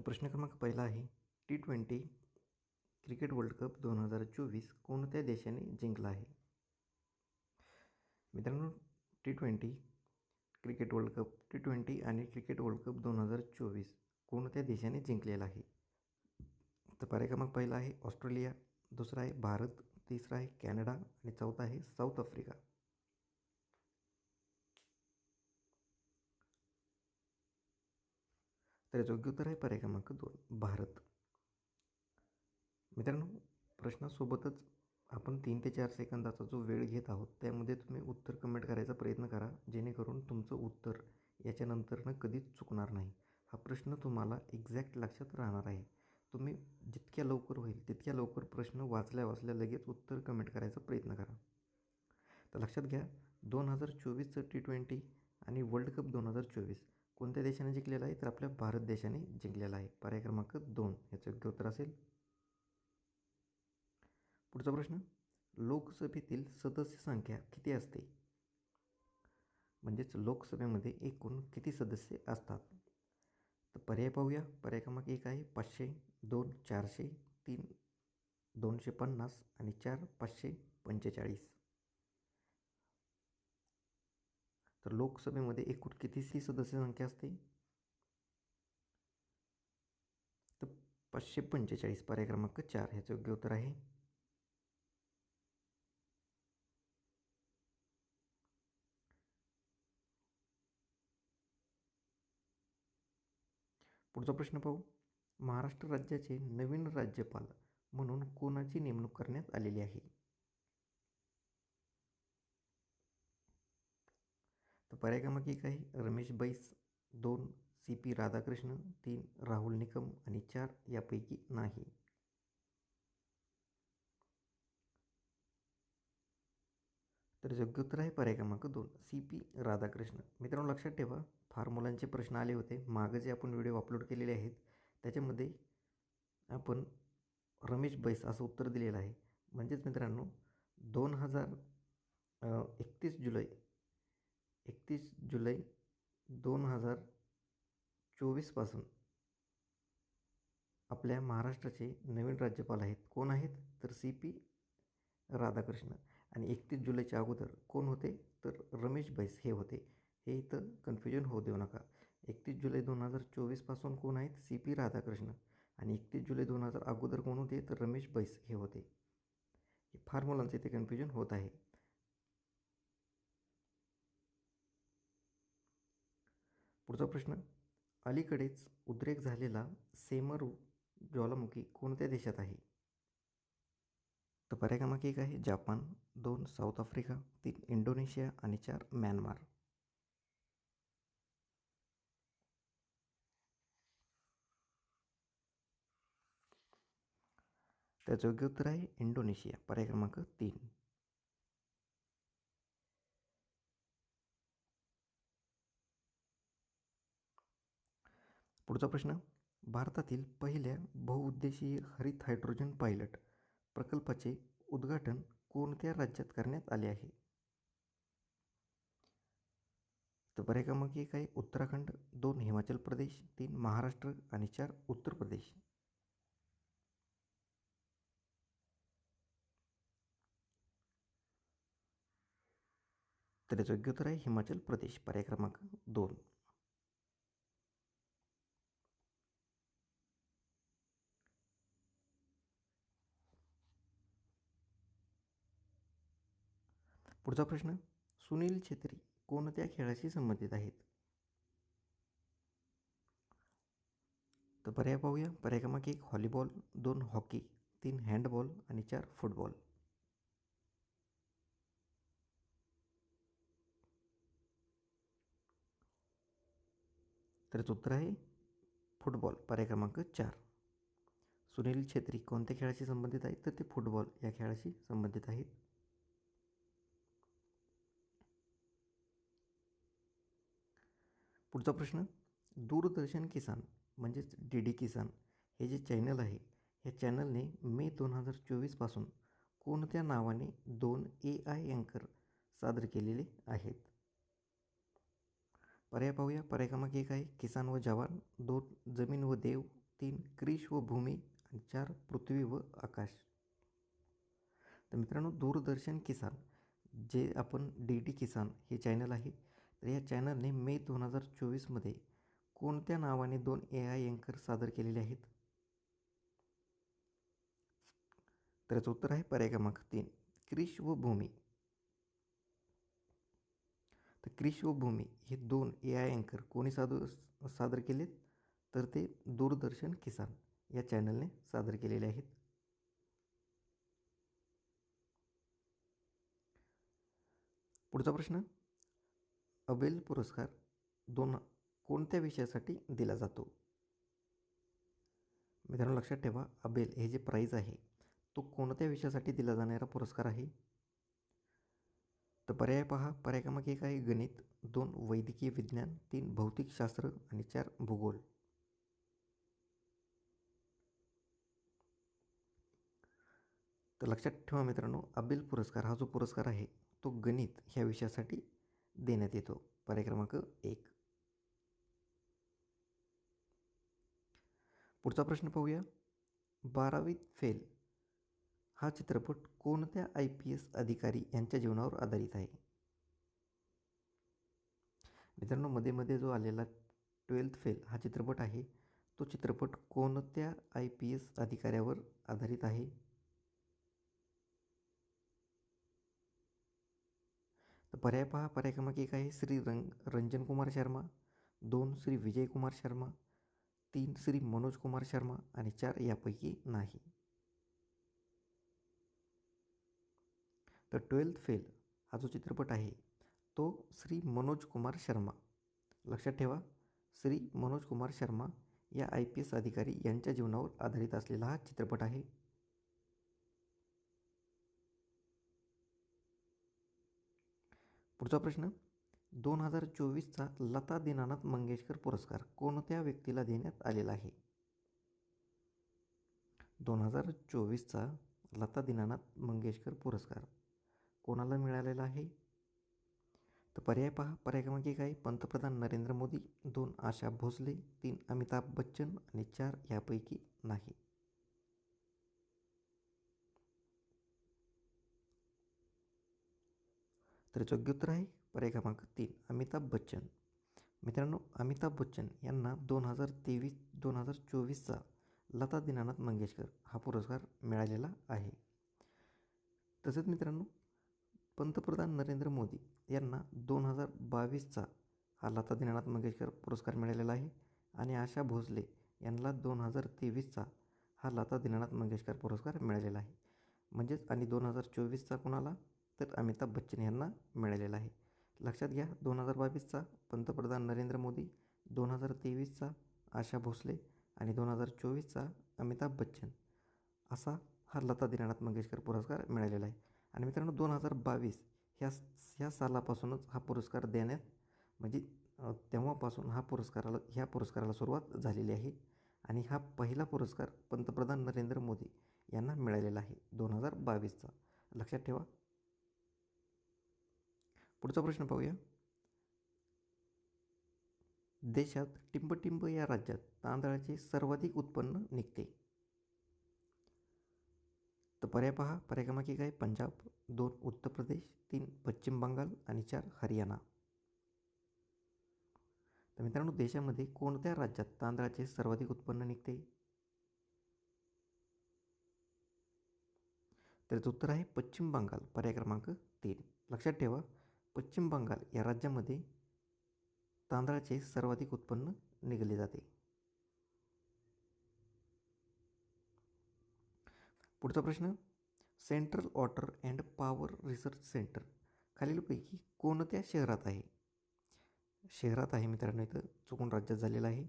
तर प्रश्न क्रमांक पहिला आहे T twenty cricket world cup दोन हजार चोवीस कोणत्या देशाने जिंकला आहे? मित्रांनो T twenty cricket world cup T twenty आणि क्रिकेट वर्ल्ड कप दोन हजार चोवीस कोणत्या देशाने जिंकलेला आहे? तर पर्याय क्रमांक पहिला आहे ऑस्ट्रेलिया दुसरा आहे भारत तिसरा आहे कॅनडा आणि चौथा आहे साऊथ आफ्रिका. तर योग्य उत्तर आहे पर्याय क्रमांक दोन भारत. मित्रांनो प्रश्नासोबतच आपण तीन ते चार सेकंदाचा जो वेळ घेत आहोत त्यामध्ये तुम्ही उत्तर कमेंट करायचा प्रयत्न करा जेणेकरून तुमचं उत्तर याच्यानंतरनं कधीच चुकणार नाही. हा प्रश्न तुम्हाला एक्झॅक्ट लक्षात राहणार आहे. तुम्ही जितक्या लवकर होईल तितक्या लवकर प्रश्न वाचल्या वाचल्या लगेच उत्तर कमेंट करायचा प्रयत्न करा. तर लक्षात घ्या दोन हजार चोवीसचं टी ट्वेंटी आणि वर्ल्ड कप दोन हजार चोवीस कोणत्या देशाने जिंकलेला आहे? तर आपल्या भारत देशाने जिंकलेला आहे. पर्याय क्रमांक दोन. याचं योग्य उत्तर असेल? पुढचा प्रश्न. लोकसभेतील सदस्य संख्या किती असते? म्हणजेच लोकसभेमध्ये एकूण किती सदस्य असतात? तर पर्याय पाहूया. पर्याय क्रमांक एक आहे पाचशे दोन चारशे तीन दोनशे पन्नास आणि चार पाचशे पंचेचाळीस. तर लोकसभेमध्ये एकूण कितीशी सदस्य संख्या असते? तर पाचशे पंचेचाळीस पर्याय क्रमांक चार ह्याचं योग्य उत्तर आहे. पुढचा प्रश्न पाहू. महाराष्ट्र राज्याचे नवीन राज्यपाल म्हणून कोणाची नेमणूक करण्यात आलेली आहे? तर काही एक आहे रमेश बैस दोन सी पी राधाकृष्ण तीन राहुल निकम आणि चार यापैकी नाही. तर योग्य उत्तर आहे पर्याय क्रमांक दोन सी पी राधाकृष्ण मित्रांनो लक्षात ठेवा फार मुलांचे प्रश्न आले होते. मागं जे आपण व्हिडिओ अपलोड केलेले आहेत त्याच्यामध्ये आपण रमेश बैस असं उत्तर दिलेलं आहे. म्हणजेच मित्रांनो दोन हजार एकतीस जुलै एकतीस जुलै दोन हजार चोवीसपासून आपल्या महाराष्ट्राचे नवीन राज्यपाल आहेत. कोण आहेत? तर सी पी राधाकृष्ण. आणि एकतीस जुलैच्या अगोदर कोण होते? तर रमेश बैस हे होते. हे इथं कन्फ्युजन होऊ देऊ नका. एकतीस जुलै दोन हजार चोवीसपासून कोण आहेत? C P Radhakrishna. आणि एकतीस जुलै दोन हजार अगोदर कोण होते? तर रमेश बैस हे होते. हे फार मुलांचं इथे कन्फ्युजन होत आहे. पुढचा प्रश्न. अलीकडेच उद्रेक झालेला सेमरू ज्वालामुखी कोणत्या देशात आहे? तर पर्याय क्रमांक एक आहे जापान दोन साऊथ आफ्रिका तीन इंडोनेशिया आणि चार म्यानमार. त्याचं योग्य उत्तर आहे इंडोनेशिया. पर्याय क्रमांक तीन. पुढचा प्रश्न. भारतातील पहिल्या बहुउद्देशीय हरित हायड्रोजन पायलट प्रकल्पाचे उद्घाटन कोणत्या राज्यात करण्यात आले आहे? तर पर्याय क्रमांक एक आहे उत्तराखंड दोन हिमाचल प्रदेश तीन महाराष्ट्र आणि चार उत्तर प्रदेश. तर याचं योग्य उत्तर आहे हिमाचल प्रदेश. पर्याय क्रमांक दोन. पुढचा प्रश्न सुनील छेत्री कोणत्या खेळाशी संबंधित आहेत? तर पर्याय पाहूया. पर्याय क्रमांक एक हॉलीबॉल दोन हॉकी तीन हँडबॉल आणि चार फुटबॉल. तर उत्तर आहे फुटबॉल. पर्याय क्रमांक चार. सुनील छेत्री कोणत्या खेळाशी संबंधित आहेत? तर ते फुटबॉल या खेळाशी संबंधित आहेत. पुढचा प्रश्न दूरदर्शन किसान म्हणजेच डी डी किसान हे जे चॅनल आहे ह्या चॅनलने मे दोन हजार चोवीसपासून कोणत्या नावाने दोन ए आय अँकर सादर केलेले आहेत? पर्याय पाहूया. पर्याय क्रमांक एक आहे किसान व जवान दोन जमीन व देव तीन क्रिश व भूमी आणि चार पृथ्वी व आकाश. तर मित्रांनो दूरदर्शन किसान जे आपण डी डी किसान हे चॅनल आहे तर या चॅनलने मे दोन हजार चोवीसमध्ये कोणत्या नावाने दोन ए आय अँकर सादर केलेले आहेत? तर याचं उत्तर आहे पर्याय क्रमांक तीन क्रिश व भूमी. तर क्रिश व भूमी हे दोन ए आय अँकर कोणी सादर सादर केलेत? तर ते दूरदर्शन किसान या चॅनलने सादर केलेले आहेत. पुढचा प्रश्न अबेल पुरस्कार दोन कोणत्या विषयासाठी दिला जातो? मित्रांनो लक्षात ठेवा अबेल हे जे प्राईज आहे तो कोणत्या विषयासाठी दिला जाणारा पुरस्कार आहे? तर पर्याय पहा. पर्याय क्रमांक एक आहे गणित दोन वैद्यकीय विज्ञान तीन भौतिकशास्त्र आणि चार भूगोल. तर लक्षात ठेवा मित्रांनो अबेल पुरस्कार हा जो पुरस्कार आहे तो गणित ह्या विषयासाठी देण्यात येतो. पर्याय क्रमांक एक. पुढचा प्रश्न पाहूया. बारावीत फेल हा चित्रपट कोणत्या आय पी एस अधिकारी यांच्या जीवनावर आधारित आहे? मित्रांनो मध्ये मध्ये जो आलेला ट्वेल्थ फेल हा चित्रपट आहे तो चित्रपट कोणत्या आय पी एस अधिकाऱ्यावर आधारित आहे? तर पर्याय पहा पर्याय क्रमांक एक आहे श्री रंग रंजन कुमार शर्मा दोन श्री विजय कुमार शर्मा तीन श्री मनोज कुमार शर्मा आणि चार यापैकी नाही. तर ट्वेल्थ फेल हा जो चित्रपट आहे तो श्री मनोज कुमार शर्मा. लक्षात ठेवा श्री मनोज कुमार शर्मा या आय पी एस अधिकारी यांच्या जीवनावर आधारित असलेला हा चित्रपट आहे. पुढचा प्रश्न. दोन हजार चोवीसचा लता दीनानाथ मंगेशकर पुरस्कार कोणत्या व्यक्तीला देण्यात आलेला आहे? दोन हजार चोवीसचा लता दीनानाथ मंगेशकर पुरस्कार कोणाला मिळालेला आहे? तर पर्याय पहा. पर्याय क्रमांक एक आहे पंतप्रधान नरेंद्र मोदी दोन आशा भोसले तीन अमिताभ बच्चन आणि चार यापैकी नाही. तर योग्य उत्तर आहे पर्याय क्रमांक तीन. अमिताभ बच्चन. मित्रांनो अमिताभ बच्चन यांना दोन हजार तेवीस दोन हजार चोवीसचा लता दिनानाथ मंगेशकर हा पुरस्कार मिळालेला आहे. तसेच मित्रांनो पंतप्रधान नरेंद्र मोदी यांना दोन हजार बावीसचा हा लता दिनानाथ मंगेशकर पुरस्कार मिळालेला आहे आणि आशा भोसले यांना दोन हजार तेवीसचा हा लता दिनानाथ मंगेशकर पुरस्कार मिळालेला आहे. म्हणजेच आणि दोन हजार चोवीसचा कोणाला? तर अमिताभ बच्चन यांना मिळालेला आहे. लक्षात घ्या दोन हजार बावीसचा पंतप्रधान नरेंद्र मोदी दोन हजार तेवीसचा आशा भोसले आणि दोन हजार चोवीसचा अमिताभ बच्चन. असा हा लता दिनानाथ मंगेशकर पुरस्कार मिळालेला आहे. आणि मित्रांनो दोन हजार बावीस ह्या ह्या सालापासूनच हा पुरस्कार देण्यात म्हणजे तेव्हापासून हा पुरस्काराला ह्या पुरस्काराला सुरुवात झालेली आहे. आणि हा पहिला पुरस्कार पंतप्रधान नरेंद्र मोदी यांना मिळालेला आहे दोन हजार बावीसचा. लक्षात ठेवा पुढचा प्रश्न पाहूया. देशात टिंबटिंब या राज्यात तांदळाचे सर्वाधिक उत्पन्न निघते. तर पर्याय पहा. पर्याय क्रमांक एक आहे पंजाब दोन उत्तर प्रदेश तीन पश्चिम बंगाल आणि चार हरियाणा. तर मित्रांनो देशामध्ये कोणत्या राज्यात तांदळाचे सर्वाधिक उत्पन्न निघते? तर उत्तर आहे पश्चिम बंगाल. पर्याय क्रमांक तीन. लक्षात ठेवा. पश्चिम बंगाल या राज्यामध्ये तांदळाचे सर्वाधिक उत्पन्न निघले जाते. पुढचा प्रश्न central water and power research centre खालीलपैकी कोणत्या शहरात आहे? शहरात आहे मित्रांनो इथं चुकून राज्यात झालेलं आहे.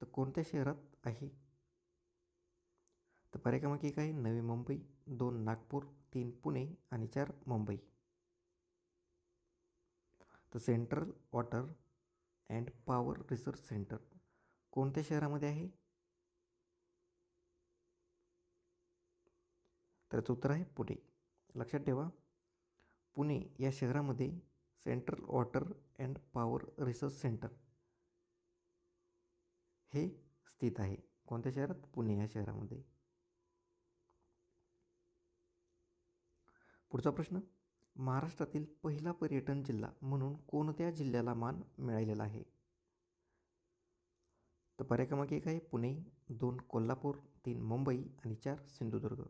तर कोणत्या शहरात आहे? तर पर्याय क्रमांक एक आहे नवी मुंबई दोन नागपूर तीन पुणे आणि चार मुंबई. तर central water and power research centre कोणत्या शहरामध्ये आहे? तर याचं उत्तर आहे पुणे. लक्षात ठेवा पुणे या शहरामध्ये central water and power research centre हे स्थित आहे. कोणत्या शहरात? पुणे या शहरामध्ये. पुढचा प्रश्न महाराष्ट्रातील पहिला पर्यटन जिल्हा म्हणून कोणत्या जिल्ह्याला मान मिळालेला आहे? तर पर्याय क्रमांक एक आहे पुणे दोन कोल्हापूर तीन मुंबई आणि चार सिंधुदुर्ग.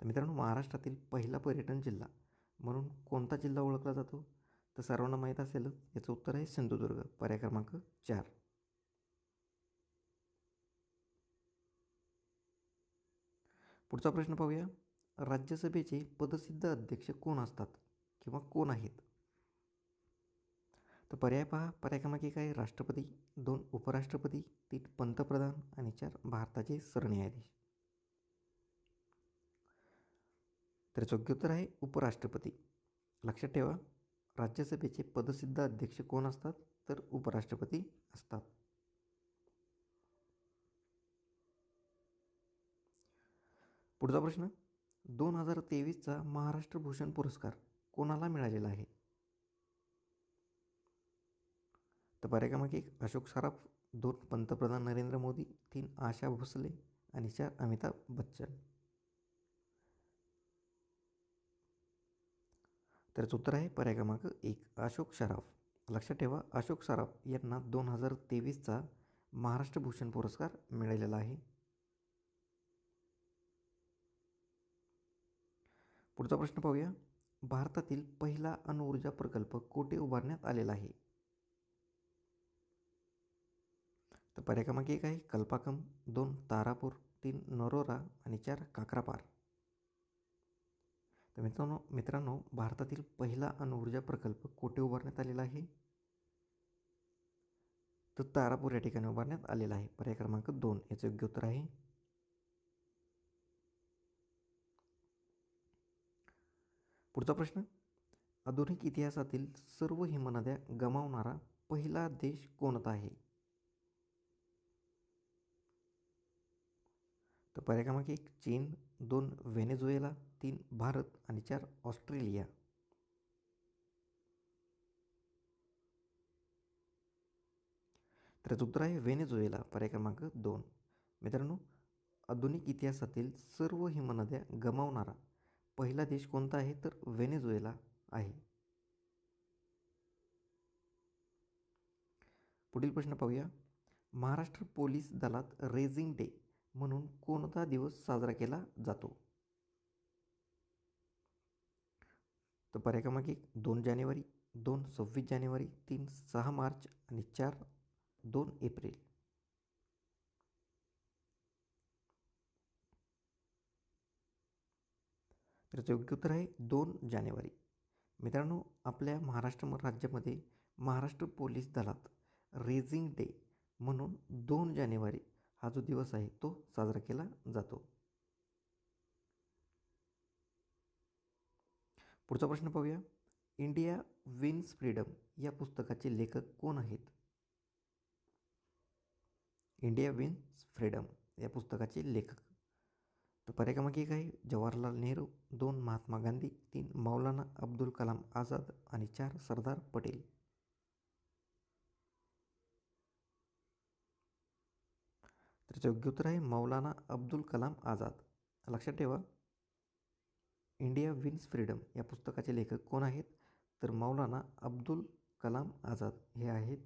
तर मित्रांनो महाराष्ट्रातील पहिला पर्यटन जिल्हा म्हणून कोणता जिल्हा ओळखला जातो? तर सर्वांना माहीत असेलच याचं उत्तर आहे सिंधुदुर्ग. पर्याय क्रमांक चार. पुढचा प्रश्न पाहूया. राज्यसभेचे पदसिद्ध अध्यक्ष कोण असतात किंवा कोण आहेत? तर पर्याय पहा. पर्याय क्रमांक एक आहे राष्ट्रपती दोन उपराष्ट्रपती तीन पंतप्रधान आणि चार भारताचे सरन्यायाधीश. तर योग्य उत्तर आहे उपराष्ट्रपती. लक्षात ठेवा राज्यसभेचे पदसिद्ध अध्यक्ष कोण असतात? तर उपराष्ट्रपती असतात. पुढचा प्रश्न दोन हजार तेवीसचा महाराष्ट्र भूषण पुरस्कार कोणाला मिळालेला आहे? तर पर्याय एक अशोक सराफ दोन पंतप्रधान नरेंद्र मोदी तीन आशा भोसले आणि चार अमिताभ बच्चन. त्याचं उत्तर आहे पर्याय क्रमांक एक अशोक सराफ. लक्षात ठेवा अशोक सराफ यांना दोन हजार तेवीसचा महाराष्ट्र भूषण पुरस्कार मिळालेला आहे. पुढचा प्रश्न पाहूया. भारतातील पहिला अणुऊर्जा प्रकल्प कोठे उभारण्यात आलेला आहे? तर पर्याय क्रमांक एक आहे कल्पाकम दोन तारापूर तीन नरोरा आणि चार काकरापार. तर मित्रांनो मित्रांनो भारतातील पहिला अणुऊर्जा प्रकल्प कोठे उभारण्यात आलेला आहे? तर तारापूर या ठिकाणी उभारण्यात आलेला आहे. पर्याय क्रमांक दोन याचं योग्य उत्तर आहे. पुढचा प्रश्न. आधुनिक इतिहासातील सर्व हिमनद्या गमावणारा पहिला देश कोणता आहे? तर पर्याय क्रमांक एक चीन. दोन व्हेनेझुएला. तीन भारत. आणि चार ऑस्ट्रेलिया. तर उत्तर आहे व्हेनेझुएला. पर्याय क्रमांक दोन. मित्रांनो आधुनिक इतिहासातील सर्व हिमनद्या गमावणारा पहिला देश कोणता आहे तर व्हेनेझुएला आहे. पुढील प्रश्न पाहूया. महाराष्ट्र पोलीस दलात रेझिंग डे म्हणून कोणता दिवस साजरा केला जातो? तर पर्याय क्रमांक एक दोन जानेवारी दोन सव्वीस जानेवारी तीन सहा मार्च आणि चार दोन एप्रिल. तर योग्य उत्तर आहे दोन जानेवारी. मित्रांनो आपल्या महाराष्ट्र राज्यामध्ये महाराष्ट्र पोलीस दलात रेझिंग डे म्हणून दोन जानेवारी हा जो दिवस आहे तो साजरा केला जातो. पुढचा प्रश्न पाहूया. इंडिया विन्स फ्रीडम या पुस्तकाचे लेखक कोण आहेत? इंडिया विन्स फ्रीडम या पुस्तकाचे लेखक तर पर्याय एक आहे जवाहरलाल नेहरू दोन महात्मा गांधी तीन मौलाना अब्दुल कलाम आझाद आणि चार सरदार पटेल. तर योग्य उत्तर आहे मौलाना अब्दुल कलाम आझाद. लक्षात ठेवा इंडिया विन्स फ्रीडम या पुस्तकाचे लेखक कोण आहेत? तर मौलाना अब्दुल कलाम आझाद हे आहेत.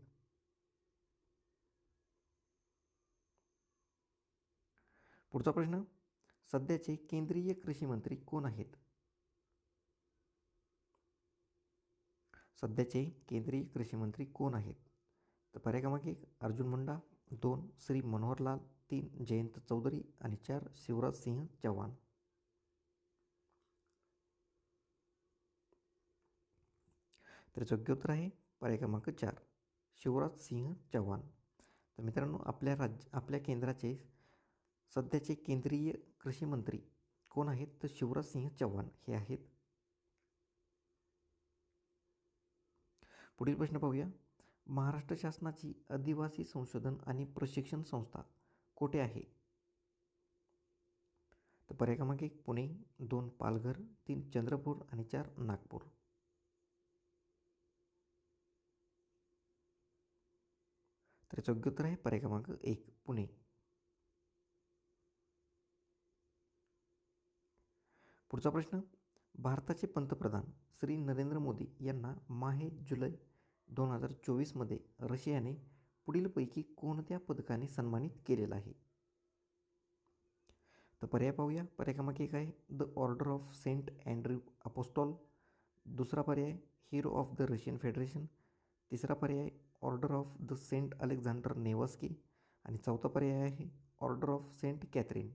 पुढचा प्रश्न सध्याचे केंद्रीय कृषी मंत्री कोण आहेत? सध्याचे केंद्रीय कृषी मंत्री कोण आहेत? तर पर्यायक्रमांक एक अर्जुन मुंडा. दोन श्री मनोहरलाल. तीन जयंत चौधरी. आणि चार शिवराज सिंह चौहान. तर योग्य उत्तर आहे पर्याय क्रमांक चार शिवराज सिंह चौहान. तर मित्रांनो आपल्या राज्य आपल्या केंद्राचे सध्याचे केंद्रीय कृषीमंत्री कोण आहेत? तर शिवराज सिंह चव्हाण हे आहेत. पुढील प्रश्न पाहूया. महाराष्ट्र शासनाची आदिवासी संशोधन आणि प्रशिक्षण संस्था कोठे आहे? तर पर्याय क्रमांक एक पुणे दोन पालघर तीन चंद्रपूर आणि चार नागपूर. तर योग्य उत्तर आहे पर्याय क्रमांक एक पुणे. पुढचा प्रश्न. भारताचे पंतप्रधान श्री नरेंद्र मोदी यांना माहे जुलै दोन हजार चोवीसमध्ये रशियाने पुढीलपैकी कोणत्या पदकाने सन्मानित केलेलं आहे? तर पर्याय पाहूया. पर्याय क्रमांक एक आहे the order of Saint Andrew apostle दुसरा पर्याय hero of the Russian federation तिसरा पर्याय order of the Saint Alexander Nevsky आणि चौथा पर्याय आहे ऑर्डर ऑफ सेंट कॅथरीन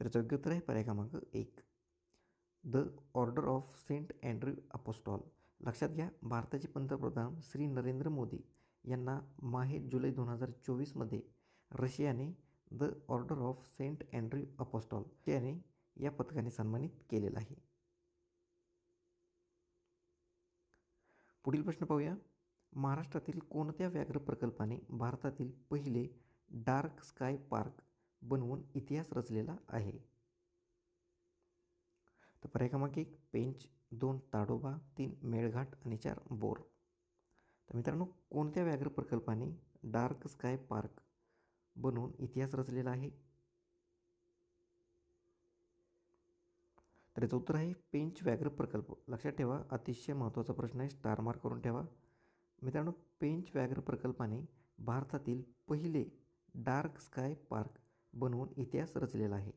तर योग्य उत्तर आहे. पर्याय क्रमांक एक. The order of Saint Andrew apostle. लक्षात घ्या भारताचे पंतप्रधान श्री नरेंद्र मोदी यांना माहे जुलै दोन हजार चोवीसमध्ये रशियाने the order of Saint Andrew apostle याने या पथकाने सन्मानित केलेलं आहे. पुढील प्रश्न पाहूया. महाराष्ट्रातील कोणत्या व्याघ्र प्रकल्पाने भारतातील पहिले डार्क स्काय पार्क बनवून इतिहास रचलेला आहे. तर पर्याय क्रमांक एक पेंच दोन ताडोबा तीन मेळघाट आणि चार बोर. तर मित्रांनो कोणत्या व्याघ्र प्रकल्पाने डार्क स्काय पार्क बनवून इतिहास रचलेला आहे? तर याचं उत्तर आहे पेंच व्याघ्र प्रकल्प. लक्षात ठेवा अतिशय महत्त्वाचा प्रश्न आहे स्टार मार्क करून ठेवा. मित्रांनो पेंच व्याघ्र प्रकल्पाने भारतातील पहिले डार्क स्काय पार्क बनवून इतिहास रचलेला आहे.